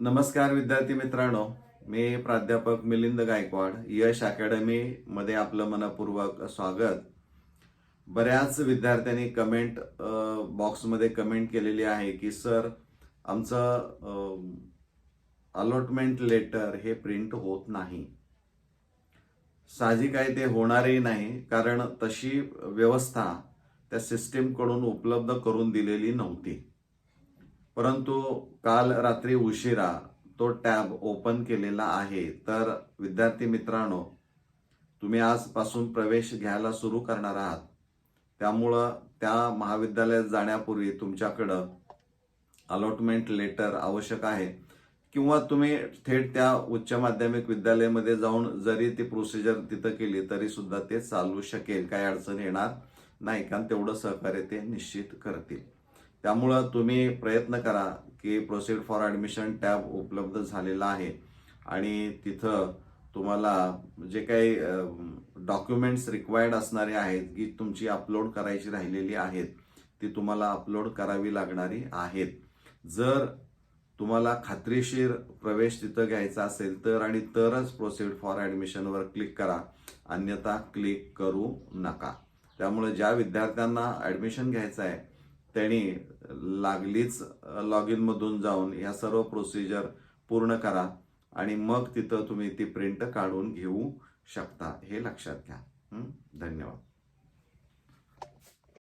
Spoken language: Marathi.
नमस्कार विद्यार्थी मित्रांनो. मी प्राध्यापक मिलिंद गायकवाड यश अकॅडमी मध्ये आपलं मनपूर्वक स्वागत. बऱ्याच विद्यार्थ्यांनी कमेंट बॉक्समध्ये कमेंट केलेली आहे की सर आमचं अलॉटमेंट लेटर हे प्रिंट होत नाही. साहजिक आहे ते होणारही नाही कारण तशी व्यवस्था त्या सिस्टीमकडून उपलब्ध करून दिलेली नव्हती. परंतु काल रात्री उशिरा तो टॅब ओपन केलेला आहे. तर विद्यार्थी मित्रांनो तुम्ही आजपासून प्रवेश घ्यायला सुरू करणार आहात. त्यामुळं त्या महाविद्यालयात जाण्यापूर्वी तुमच्याकडं अलॉटमेंट लेटर आवश्यक आहे. किंवा तुम्ही थेट त्या उच्च माध्यमिक विद्यालयामध्ये जाऊन जरी ती प्रोसिजर तिथं केली तरी सुद्धा ते चालू शकेल. काही अडचण येणार नाही कारण तेवढं सहकार्य ते निश्चित करतील. त्यामुळं तुम्ही प्रयत्न करा की प्रोसीड फॉर ॲडमिशन टॅब उपलब्ध झालेला आहे. आणि तिथं तुम्हाला जे काही डॉक्युमेंट्स रिक्वायर्ड असणारे आहेत की तुमची अपलोड करायची राहिलेली आहेत ती तुम्हाला अपलोड करावी लागणारी आहेत. जर तुम्हाला खात्रीशीर प्रवेश तिथं घ्यायचा असेल तर आणि तरच प्रोसीड फॉर ॲडमिशनवर क्लिक करा. अन्यथा क्लिक करू नका. त्यामुळे ज्या विद्यार्थ्यांना ॲडमिशन घ्यायचं आहे त्यांनी लागलीच लॉग इनमधून जाऊन ह्या सर्व प्रोसिजर पूर्ण करा आणि मग तिथं तुम्ही ती प्रिंट काढून घेऊ शकता हे लक्षात घ्या. धन्यवाद.